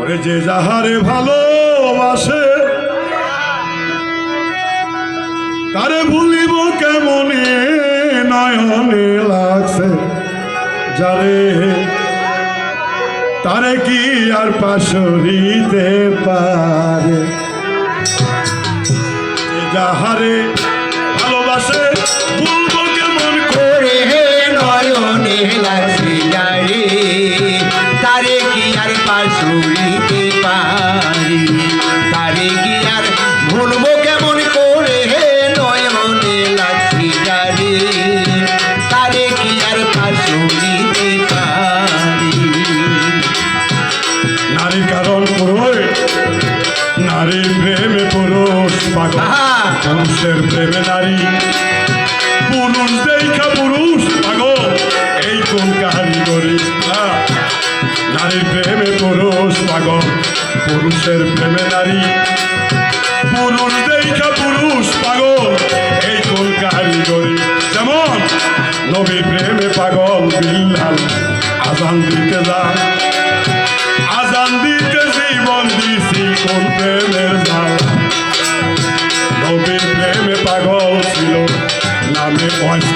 ওরে যে যাহারে ভালোবাসে, তারে ভুলিব কেমনে? নয়নে লাগছে। যারে তারে কি আর পাশরিতে পারে? যাহারে পাশুরিতে পারি। তারে কি আর ভুলবো কেমন করে? হে নয়নে লাগছে যারে তারে কি আর পাশুরিতে পারি? নারী কারণ পুরুষ নারীর প্রেমে পুরুষ পাগল! পুরুষের প্রেমে নারী। পুরুষ দেখা পুরুষের প্রেমে নারী, পুরুষ দেখা পুরুষ পাগল, এই কোন কারিগরি যেমন নবী প্রেমে পাগল বিল্লাল, আজান দিতে যায়। আজান দিতে জীবন দিছি কোন প্রেমের জাল। নবীর প্রেমে পাগল ছিল, নামে বয়স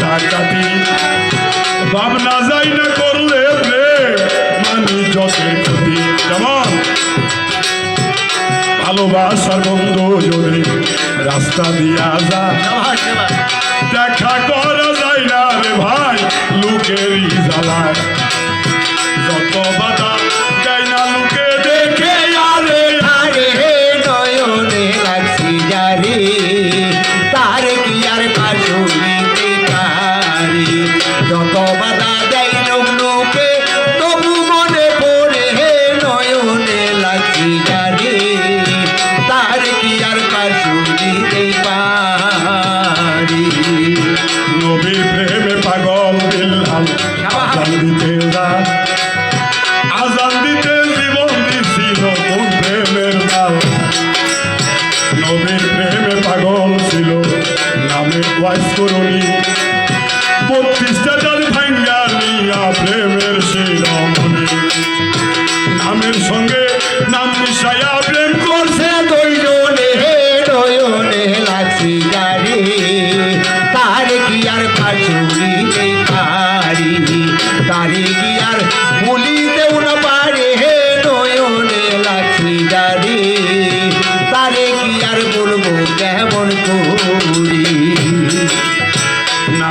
ডাকাতি ভাবনা যায় না করলে প্রেম মানি জলের ক্ষতি যেমন। ভালোবাসার বন্ধ যদি রাস্তা দিয়া যা। দেখা করা যায় না রে ভাই লোকেরই জ্বালায়।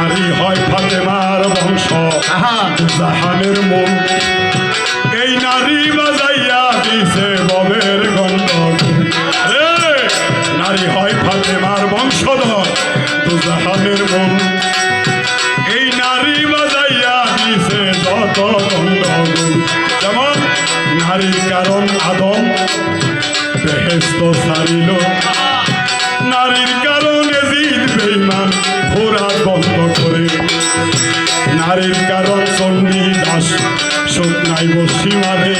নারী হয় ফাতেমার বংশ। জাহানের মন। এই নারী বাজাইয়া দিছে ববের গন্ধ রে নারী হয় ফাতেমার বংশধর তো জাহানের মন। এই নারী বাজাইয়া দিছে যত গন্ধ যেমন নারীর কারণ আদম বেহেস্ত সারিল নারীর কারণ চণ্ডী দাস শুকনাই বসি মারে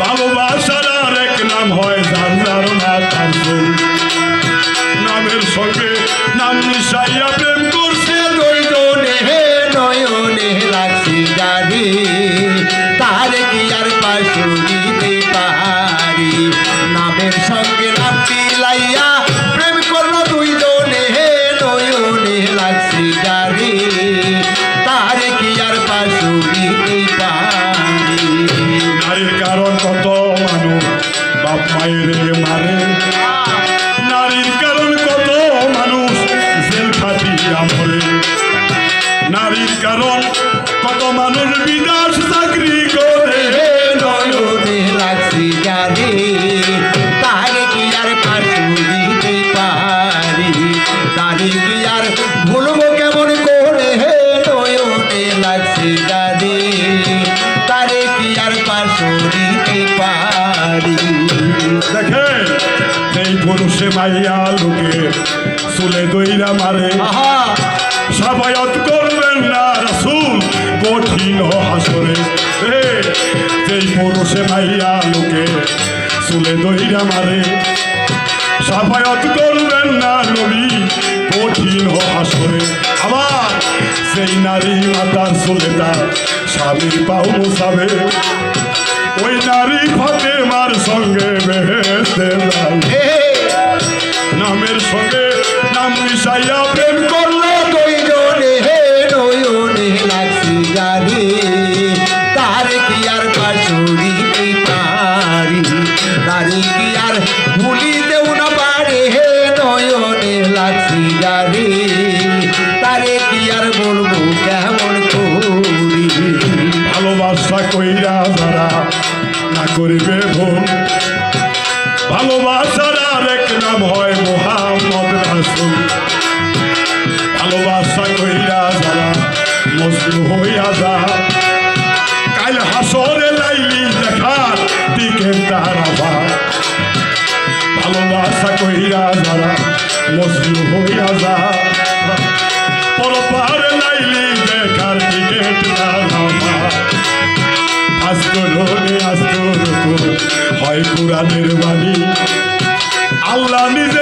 ভালোবাসার আর এক নাম হয় যার যার না তার নামের সঙ্গে নাম মিশাইয়া প্রেম করছে দৈত নেহে নয়নে লাগছে জানি তার কি আর পাশে দিতে পারি? নামের সঙ্গে নাম মিলাইয়া প্রেম করল দুই জনে নয়নে লাগছে জানি তার কত মানুষ বাপ মায়ের মারে মাইয়া লোকে চুলে দইরা মারে। আহা। সাবায়ত করবেন না রাসুল কঠিন হাসরে। যেই পুরুষে মাইয়া লোকে চুলে দইরা মারে। সাফায়ত করবেন না নবী কঠিন হাসরে। আবার সেই নারী মাতার চুলে তার স্বামীর পাও মোসাবে ওই নারী ফাতেমার সঙ্গে বেহেস্তে যায় নামের সঙ্গে নাম মিশাইয়া প্রেম করল হে নয়নে লাগছে গাড়ি তার কি আর পাশু দিতে পারি তারে কি আর ভুলিতেও না পারে হে নয়নে লাগছে গাড়ি তারে কি আর বলব কেমন করি? ভালোবাসা কইরা যারা না করিবে ভুল ভালোবাসার হইয়া যা। কাল হাসরে লাইলি দেখার দিকে তারা ভাই ভালোবাসা কইরা যারা মজলু হইয়া যা। পরপারে লাইলি দেখার টিকেট তারা ভাই আস্তরণে আস্তরণ হয় কোরআনের বাণী। আল্লাহ নিজেই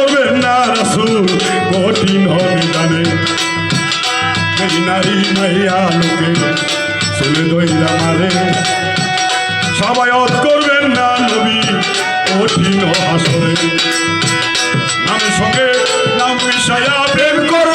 রাসুল, কঠিন হবে জানে। এই নারী মাইয়া লোকে চুলে দইরা মারে সবাই করবেন না নবী, কঠিন হাসরে। নাম সঙ্গে নাম মিশাইয়া প্রেম করল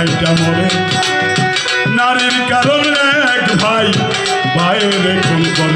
নাইটা মরে। নারীর কারণে এক ভাই বাইরে কোন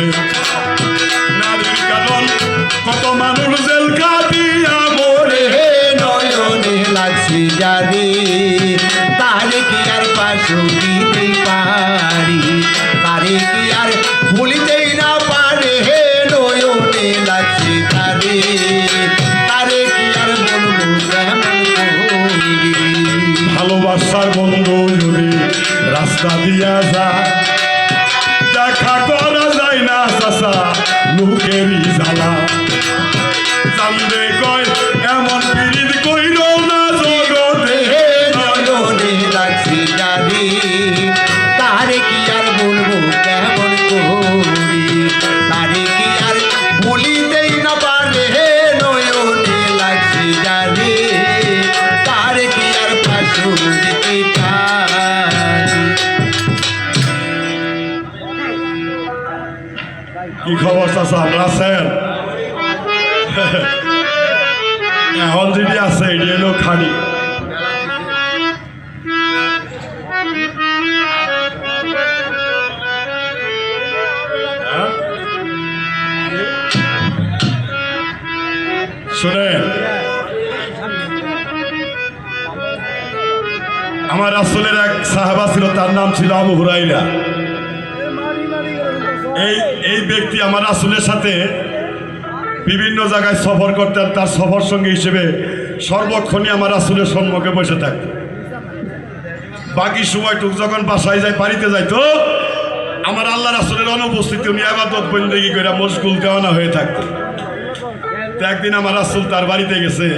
ছিল আবু হুরাইরা। এই এই ব্যক্তি আমার আসলের সাথে বিভিন্ন জায়গায় সফর করতেন তার সফর সঙ্গী হিসেবে সর্বক্ষণই আমার আসলের সম্মুখে বসে থাকত। বাকি সময়টুক যখন বাসায় যায়, বাড়িতে যাইতো আমার আল্লাহ রাসুলের অনুপস্থিতি উনি আবাদত বন্দেগি করে মশগুল দেওয়ানা হয়ে থাকতো। একদিন আমার রাসুল তার বাড়িতে গেছে।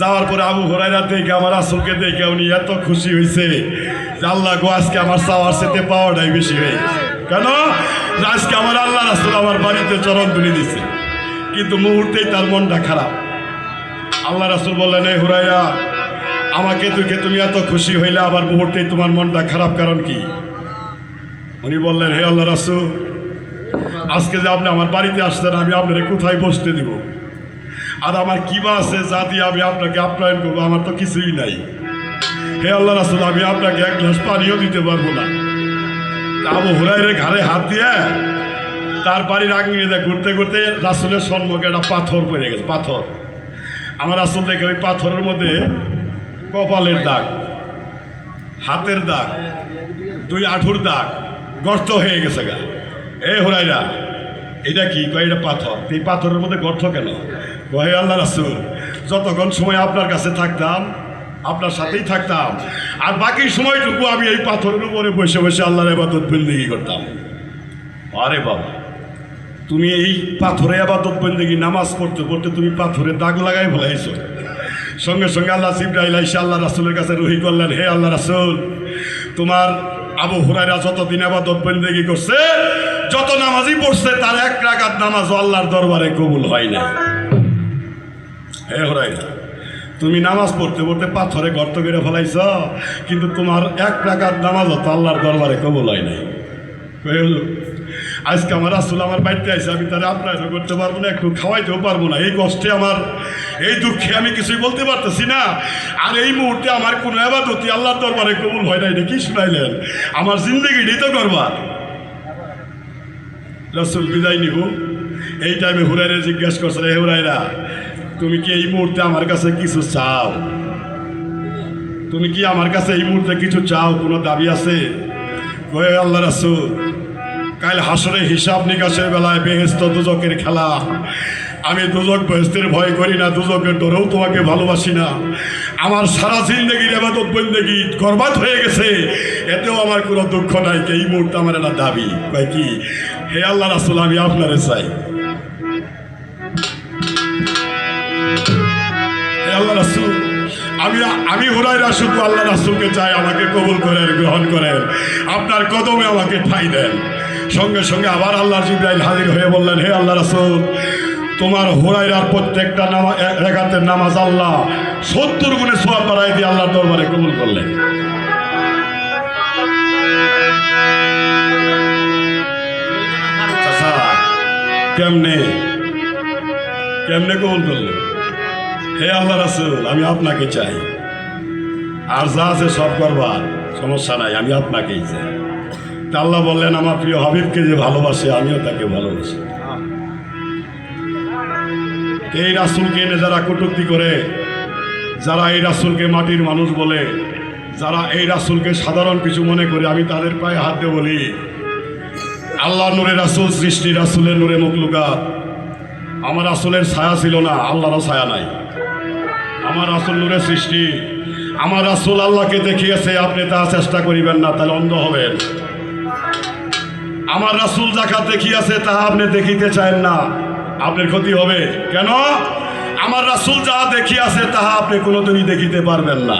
যাওয়ার পরে আবু হরাইরা দেখে, আমার আসলকে দেখে উনি এত খুশি হয়েছে আল্লাহ গো, আজকে আমার চাওয়ার সাথে পাওয়াটাই বেশি হয়ে গেছে কেন? আজকে আমার আল্লাহ রাসুল আমার বাড়িতে চরণ তুলে দিছে কিন্তু মুহূর্তেই তার মনটা খারাপ। আল্লাহ রাসুল বললেন এই হুরাইয়া আমাকে দেখে তুমি এত খুশি হইলে আবার মুহূর্তেই তোমার মনটা খারাপ কারণ কি? উনি বললেন, হে আল্লাহ রাসুল, আজকে যে আপনি আমার বাড়িতে আসছেন, আমি আপনাকে কোথায় বসতে দিব? আর আমার কি বা আছে যা দিয়ে আমি আপনাকে আপ্যায়ন করব, আমার তো কিছুই নাই। হে আল্লাহ রাসুল, আমি আপনাকে এক গ্লাস পানিও দিতে পারব না। আবু হুরাইরের ঘাড়ে হাত দিয়ে তার বাড়ির আঙিনে ঘুরতে ঘুরতে রাসুলের সম্মুখে একটা পাথর পড়ে গেছে, পাথর। আমার রাসুল দেখে ওই পাথরের মধ্যে কপালের দাগ, হাতের দাগ, দুই আঠুর দাগ গর্ত হয়ে গেছে গা। এ হুরাইরা এটা কি? কয়, এটা পাথর। এই পাথরের মধ্যে গর্ত কেন? কহে আল্লাহ রাসুল, যতক্ষণ সময় আপনার কাছে থাকতাম আপনার সাথেই থাকতাম। আর বাকি সময়টুকু আমি এই পাথরের উপরে বসে বসে আল্লাহর আবাদত বন্দেগি করতাম। আরে বাবা, তুমি এই পাথরে আবাদত বন্দেগি নামাজ পড়তে পড়তে তুমি পাথরে দাগ লাগাই ফেলাইছো। সঙ্গে সঙ্গে আল্লাহ সিবরাইল আইসা আল্লাহ রাসুলের কাছে রহি করলেন, হে আল্লাহ রাসুল, তোমার আবু হুরাইরা যতদিন আবাদত বন্দেগি করছে, যত নামাজই পড়ছে, তার এক রাগাত নামাজও আল্লাহর দরবারে কবুল হয় না হে হুরাইরা তুমি নামাজ পড়তে পড়তে পাথরে গর্ত করে ফেলাইছ, কিন্তু তোমার এক রাগাত নামাজও তো আল্লাহর দরবারে কবুল হয় নাই? আজকে আমার আসলে আমার বাড়িতে আছে আমি তারা আপ্যায়ন করতে পারব না, একটু খাওয়াইতেও পারব না। এই কষ্টে আমার, এই দুঃখে আমি কিছুই বলতে পারতেছি না। আর এই মুহূর্তে আমার কোনো আবাদতি আল্লাহর দরবারে কবুল হয় না এটা কি শুনাইলেন? আমার জিন্দগিটাই তো করবার রসুল বিদায় নিব। এই টাইমে হুরাইরে জিজ্ঞেস করছে রে হুরাইরা তুমি কি এই মুহূর্তে আমার কাছে কিছু চাও? তুমি কি আমার কাছে এই মুহূর্তে কিছু চাও? কোনো দাবি আছে? আল্লাহ রাসুল, কাল হাসরে হিসাব নিকাশের বেলায় বেহেস্ত দুজকের খেলা। আমি দুজক বেহেস্তের ভয় করি না, দুজকের ডরেও তোমাকে ভালোবাসি না। আমার সারা জিন্দগির এবাদত বন্দেগি গর্বাত হয়ে গেছে। এতেও আমার কোনো দুঃখ নাই, এই মুহূর্তে আমার একটা দাবি। কয় কি? হে আল্লাহ রাসুল, আমি আপনারে চাই। আল্লাহ রাসুল। আমি আমি হুরাইরা শুধু আল্লাহ রাসুলকে চাই আমাকে কবুল করেন, গ্রহণ করেন। আপনার কদমে আমাকে ঠাই দেন। সঙ্গে সঙ্গে আবার আল্লাহ জিব্রাইল হাজির হয়ে বললেন, হে আল্লাহ রাসুল, তোমার হুরাইরার প্রত্যেকটা নামা রেখাতের নামাজ আল্লাহ সত্তর গুণে সোয়া পাড়ায় দিয়ে আল্লাহর দরবারে কবুল করলেন। কেমনে? কেমনে কবুল করলেন? হে আল্লাহ রাসুল, আমি আপনাকে চাই। আর যা আছে সব করবার, সমস্যা নাই, আমি আপনাকেই চাই। তা আল্লাহ বললেন, আমার প্রিয় হাবিবকে যে ভালোবাসে, আমিও তাকে ভালোবাসি। এই রাসুলকে এনে যারা কটূক্তি করে, যারা এই রাসুলকে মাটির মানুষ বলে, যারা এই রাসুলকে সাধারণ কিছু মনে করে, আমি তাদের পায়ে হাত দিয়ে বলি আল্লাহ নূরে রাসুল, সৃষ্টি রাসুলের নূরে মুখলুকাত। আমার আসলের ছায়া ছিল না, আল্লাহরও ছায়া নাই। আমার রাসুল নূরে সৃষ্টি। আমার রাসুল আল্লাহকে দেখিয়েছে, আপনি তা চেষ্টা করিবেন না, তাহলে অন্ধ হবেন। আমার রাসুল যাকা দেখিয়াছে, তাহা আপনি দেখিতে চান না, আপনার ক্ষতি হবে। কেন? আমার রাসুল যাহা দেখিয়াছে, তাহা আপনি কোনোদিনই দেখিতে পারবেন না।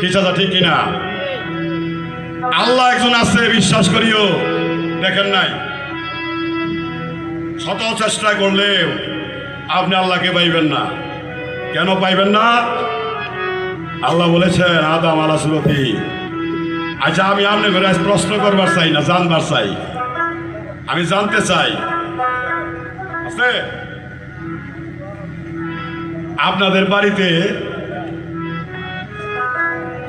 কি চাচা ঠিক কিনা? আল্লাহ একজন আছে, বিশ্বাস করিও, দেখেন নাই। শত চেষ্টা করলেও আপনি আল্লাহকে পাইবেন না। কেন পাইবেন না? আল্লাহ বলেছেন, আদাম আলা সুরতি আচ্ছা আমি আপনি আজ প্রশ্ন করবার চাই না, জানবার চাই। আমি জানতে চাই। আছে? আপনাদের বাড়িতে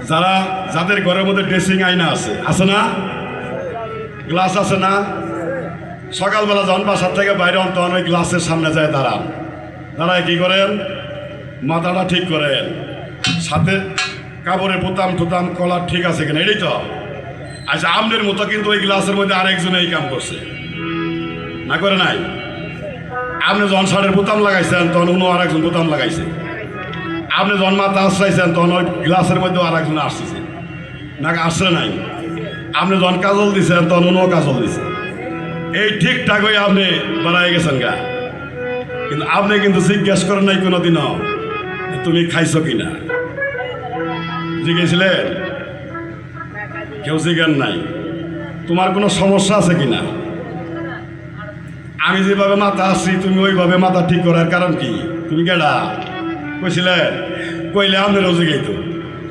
যারা, যাদের ঘরের মধ্যে ড্রেসিং আয়না আছে আছে না? গ্লাস আছে না? সকালবেলা যখন বাসার থেকে বাইরে তখন ওই গ্লাসের সামনে যায় দাঁড়ান। দাঁড়ায় কি করেন? মাথাটা ঠিক করেন। সাথে কাপড়ের বোতাম টুতাম কলার ঠিক আছে কিনা, এটাই তো। আচ্ছা আমনের মতো কিন্তু ওই গ্লাসের মধ্যে আরেকজন এই কাম করছে। না করে নাই? আপনি যখন শার্টের বোতাম লাগাইছেন, তখন অন্য আরেকজন বোতাম লাগাইছে। আপনি যখন মাথা আশ্রাইছেন তখন ওই গ্লাসের মধ্যে আরেকজন আসছে না, আসছে নাই। আপনি যখন কাজল দিছেন, তখন অন্য কাজল দিছে। এই ঠিকঠাক হয়ে আপনি বাড়াই গেছেন গা। কিন্তু আপনি কিন্তু জিজ্ঞেস করেন নাই কোনোদিনও। তুমি খাইছো কিনা? জিজ্ঞেছিলেন কেউ জিজ্ঞান নাই। তোমার কোনো সমস্যা আছে কিনা? আমি যেভাবে মাথা আসছি তুমি ওইভাবে মাথা ঠিক করার কারণ কি? তুমি কেডা? কইছিলেন কইলে আপনারও জিগাইতো।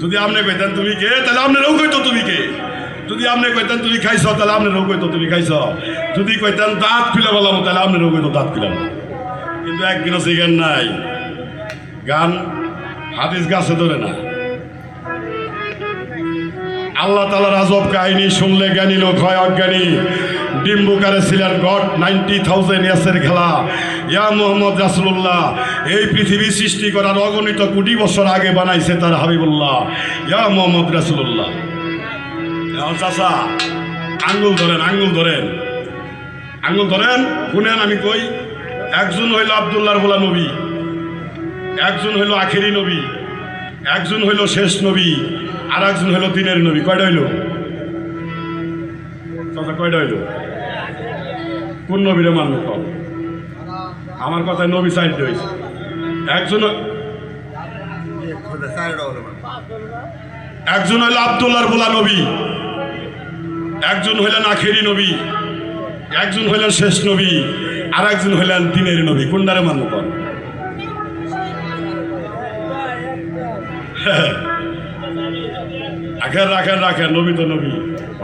যদি আপনি কইতেন তুমি কে, তাহলে আপনারও কইতো তুমি কে। যদি আপনি কইতেন তুমি খাইছ, তাহলে আপনারও কইতো তুমি খাইছ। যদি কইতেন দাঁত খুলে বললাম তাহলে আপনারও কইতো দাঁত খুলে কিন্তু একদিনও শিখেন নাই। গান হাদিস গাছে ধরে না। আল্লাহ তালার আজব কাহিনী শুনলে জ্ঞানী লোক হয় অজ্ঞানী। ডিম্বুকারে ছিলেন গড নাইনটি থাউজেন্ড ইয়াসের খেলা। ইয়া মোহাম্মদ রাসুল্লাহ এই পৃথিবী সৃষ্টি করার অগণিত কোটি বছর আগে বানাইছে তার হাবিবুল্লাহ। ইয়া মোহাম্মদ রাসুল্লাহ চাষা আঙ্গুল ধরেন আঙ্গুল ধরেন। আঙ্গুল ধরেন, শুনেন আমি কই, একজন হইল আবদুল্লাহর বলা নবী। একজন হইল আখেরি নবী, একজন হইল শেষ নবী, আর একজন হইল দিনের নবী। কয়টা হইল? কয়টা হইল? কোন নবীরে মানব আমার কথায় নবী সাইড হয়েছে একজন একজন হইল আবদুল্লাহর বোলা নবী, একজন হইলেন আখেরি নবী, একজন হইলেন শেষ নবী, আর একজন হইলেন দিনের নবী। কোনটারে মানব রাখেন রাখেন রাখেন নবী তো নবী।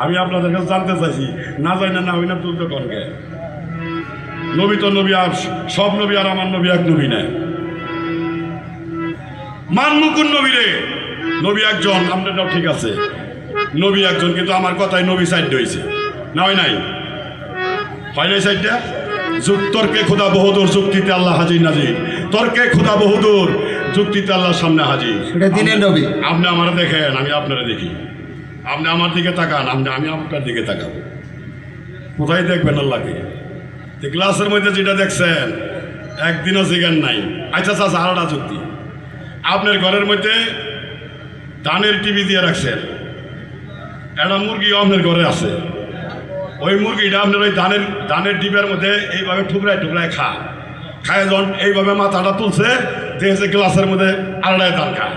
আমি আপনাদের কাছে জানতে চাইছি, না যাই না না হই না তুলতে কনকে নবী তো নবী, আর সব নবী আর আমার নবী এক নবী নাই। মানমুকুন নবী রে। নবী একজন আপনারটাও ঠিক আছে। নবী একজন, কিন্তু আমার কথায় নবী সাইড হয়েছে। না হয় নাই? হয় নাই সাইডটা? যুগ তর্কে খোদা বহুদূর যুক্তিতে আল্লাহ হাজির নাজির। তর্কে খোদা বহুদূর যুক্তিতে আল্লাহর সামনে হাজির। সেটা দিনের নবী। আপনি আমার দেখেন আমি আপনারা দেখি। আপনি আমার দিকে তাকান আপনি আমি আপনার দিকে তাকাবো। কোথায় দেখবেন আল্লাহকে? তো গ্লাসের মধ্যে যেটা দেখছেন একদিনও জিগান নাই। আচ্ছা আচ্ছা আলাদা যুক্তি। আপনার ঘরের মধ্যে ধানের টিভি দিয়ে রাখছেন। একটা মুরগি আপনার ঘরে আছে। ওই মুরগিটা আপনার ওই ধানের ধানের ডিবের মধ্যে এইভাবে ঠুকরায় ঠুকরায় খা খায় যখন এইভাবে মাথাটা তুলছে, দেখেছে গ্লাসের মধ্যে ধান খায়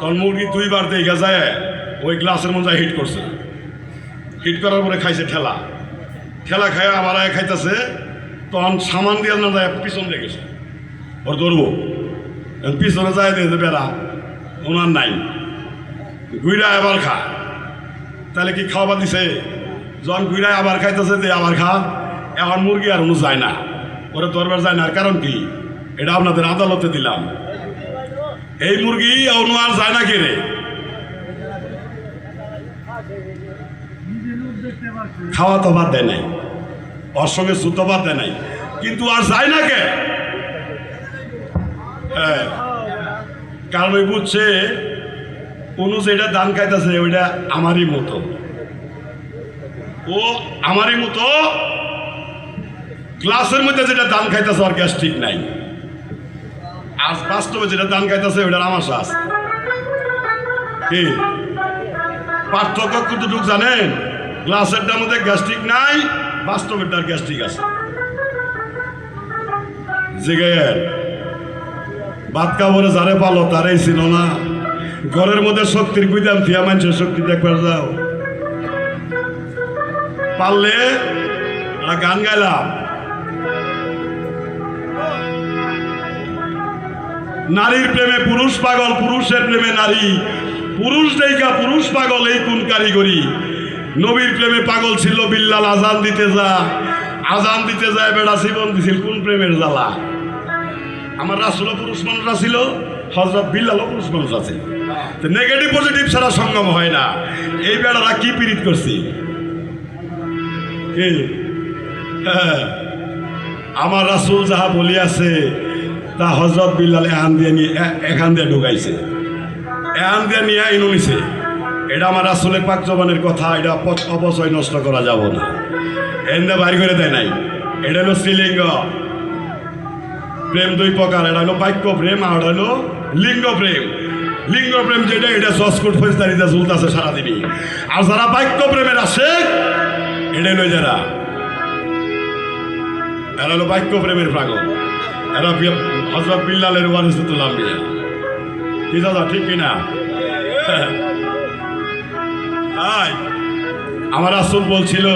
তখন মুরগি দুইবার দেখে যায়, ওই গ্লাসের মধ্যে হিট করছে। হিট করার পরে খাইছে ঠেলা। ঠেলা খায় আবার খাইতেছে, তখন সামান দিয়ে না যায় পিছন রেখেছে ওর ধরবো। পিছনে যায় দিয়েছে বেড়া ওনার নাই। গুইরা আবার খা। তাহলে কি খাওয়াবার দিছে? যখন গুইরায় আবার খাইতেছে যে আবার খা। এখন মুরগি আর অনু যায় না। ওরা দরবার যায় না কারণ কি? এটা আপনাদের আদালতে দিলাম। এই মুরগি আর যায় না কে রে খাওয়া তো বাদ দেয় নাই। ওর সঙ্গে সুতো বাদ দেয় নাই। কিন্তু আর যায় না কে? হ্যাঁ। কারণ ওই বুঝছে, কোনো যেটা দান খাইতেছে, ওইটা আমারই মতো। ও আমারই মতো ক্লাসের মধ্যে যেটা দান খাইতেছে আর গ্যাস্ট্রিক নাই। আজ বাস্তবে যেটা দান খাইতেছে ওইটার আমার শ্বাস কি? পার্থক্য কতটুকু জানেন? গ্লাসেরটার মধ্যে গ্যাস্ট্রিক নাই বাস্তবেরটার গ্যাস্ট্রিক আছে। জিগের ভাত কাপড়ে যারে পালো তারাই ছিল না। ঘরের মধ্যে শক্তির গুইদাম থিয়া মানুষের শক্তি দেখবার যাও। পারলে গান গাইলাম। নারীর প্রেমে পুরুষ পাগল, পুরুষের প্রেমে নারী। পুরুষ দেইকা পুরুষ পাগল, এই কোন কারিগরি? নবীর প্রেমে পাগল ছিল বিল্লাল, আজান দিতে যা। আজান দিতে যায় বেড়া জীবন দিছিল, কোন প্রেমের জ্বালা? আমার রাসুলও পুরুষ মানুষ ছিল হজরত বিল্লালও পুরুষ মানুষ আছে নেগেটিভ পজিটিভ ছাড়া সঙ্গম হয় না। এই বেড়ারা কি পীড়িত করছি? হ্যাঁ। আমার রাসুল যাহা বলিয়াছে তা হজরত বিল্লাল এহান দিয়ে নিয়ে এখান দিয়ে ঢুকাইছে। এহান দিয়ে নিয়ে ইনু নিছে। এটা আমার রাসুলের পাক জবানের কথা, এটা অপ- অপচয় নষ্ট করা যাব না। এনে বাইর করে দেয় নাই। এটা হলো শ্রীলিঙ্গ প্রেম দুই প্রকার, এটা হলো বাক্য প্রেম আর হলো লিঙ্গ প্রেম। লিঙ্গ প্রেম যেটা, এটা সস্কুট ফৌজদারিতে ঝুলতেছে সারাদিনই। আর যারা বাক্য প্রেমের আছে এটা হলো যারা এরা হলো বাক্য প্রেমের পাগল এরা হজরত বিল্লালের ওয়ারিসুল আম্বিয়া। কি দাদা, ঠিক কিনা আমার আসল বলছিল,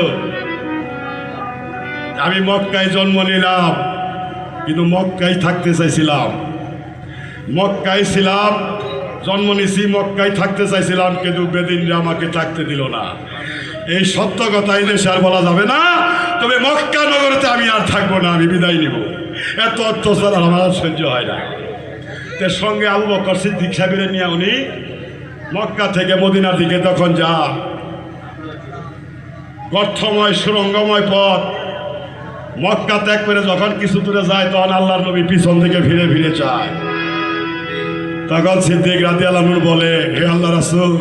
আমি মক্কায় জন্ম নিলাম, কিন্তু মক্কায় থাকতে চাইছিলাম। মক্কায় ছিলাম, জন্ম নিছি, মক্কায় থাকতে চাইছিলাম, কিন্তু বেদিনরা আমাকে থাকতে দিল না। এই সত্য কথা এই দেশে আর বলা যাবে না, তবে মক্কা নগরীতে আমি আর থাকব না, আমি বিদায় নিব। এত অত্যাচার আমার সহ্য হয় না। তার সঙ্গে আবু বকর সিদ্দিক সাহেবের নিয়ে উনি মক্কা থেকে মদিনার দিকে তখন যা গর্থময়, সুরঙ্গময় পথ। মক্কা ত্যাগ করে যখন কিছু দূরে যায়, তখন আল্লাহর নবী পিছন থেকে ফিরে ফিরে চায় তখন সিদ্দিক রাতে আলমুর বলে, হে আল্লাহ রাসুল,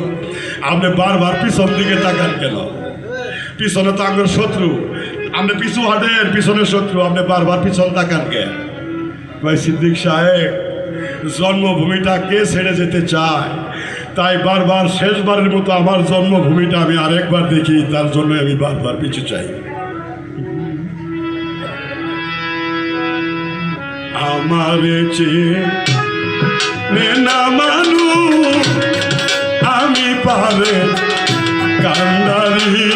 আপনি বারবার পিছন দিকে তাকান কেন? পিছনে তো আমার শত্রু। আপনি পিছু হাঁটেন পিছনের শত্রু, আপনি বারবার পিছন তাকান কেন ভাই সিদ্দিক সাহেব, জন্মভূমিটা কে ছেড়ে যেতে চায়? তাই বারবার শেষবারের মতো আমার জন্মভূমিটা আমি আরেকবার দেখি, তার জন্য আমি বারবার পিছু চাই। আমার মানু আমি পারে কান্দারি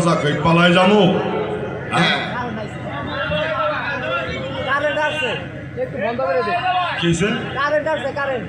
চাচা কই বন্ধ করে দে কারেন্ট আসছে কারেন্ট